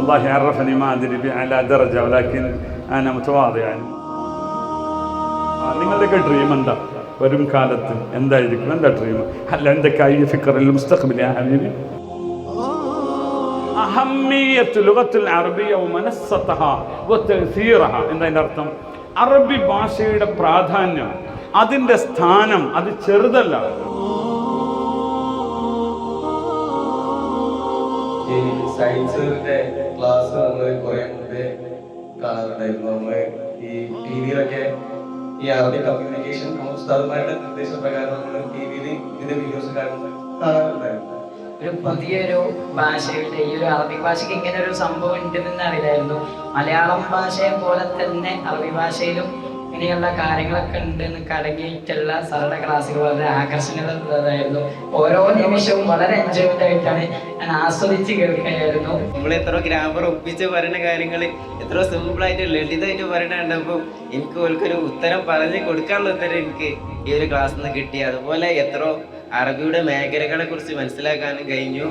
والله عرفني ما ادري على درجه ولكن انا متواضع يعني നിങ്ങളുടെയൊക്കെ ഡ്രീം എന്താ വരും കാലത്ത് എന്തായിരിക്കും എന്താ ഡ്രീം അല്ല എന്തൊക്കെ ഈ ഫിക്കറിൽ മുസ്തഖബിൽ ഹബീബി أهمية اللغة العربية ومنصتها وتأثيرها എന്നതിൻ്റെ അർത്ഥം അറബി ഭാഷയുടെ പ്രാധാന്യം അതിൻ്റെ സ്ഥാനം അത് ചെറുതല്ല ഈ സയൻസിന്റെ ക്ലാസ് നമ്മൾ കുറെ മുമ്പേ കാണാറുണ്ടായിരുന്നു. നമ്മൾ ഈ ടി വിയിലൊക്കെ ഈ അറബി കമ്മ്യൂണിക്കേഷൻ ഉസ്താദുമാരുടെ നിർദ്ദേശപ്രകാരം നമ്മൾ ടി വിയിൽ ഇതിന്റെ വീഡിയോസ് കാണാറുണ്ടായിരുന്നു. ഒരു പുതിയൊരു ഭാഷയുടെ ഈ ഒരു അറബി ഭാഷയ്ക്ക് ഇങ്ങനെ ഒരു സംഭവം ഉണ്ടെന്ന് അറിയില്ലായിരുന്നു. മലയാളം ഭാഷയെ പോലെ തന്നെ അറബി ഭാഷയിലും ഇങ്ങനെയുള്ള കാര്യങ്ങളൊക്കെ ഉണ്ട് എന്നൊക്കെ അടങ്ങിയിട്ടുള്ള സാറുടെ ക്ലാസ്സുകൾ വളരെ ആകർഷണീയതായിരുന്നു ഓരോ നിമിഷവും വളരെ എൻജോയ്മെന്റ് ആയിട്ടാണ് ഞാൻ ആസ്വദിച്ച് കേൾക്കുകയായിരുന്നു. നമ്മൾ എത്ര ഗ്രാമർ ഒപ്പിച്ച് പറയുന്ന കാര്യങ്ങൾ എത്ര സിമ്പിൾ ആയിട്ട് ലളിതമായിട്ട് പറയണ കണ്ടപ്പോൾ എനിക്ക് ഓൽക്കൊരു ഉത്തരം പറഞ്ഞ് കൊടുക്കാനുള്ള ഉത്തരം എനിക്ക് ഈ ഒരു ക്ലാസ്സിൽ നിന്ന് കിട്ടി. അതുപോലെ എത്ര അറബിയുടെ മേഖലകളെ കുറിച്ച് മനസ്സിലാക്കാനും കഴിഞ്ഞു.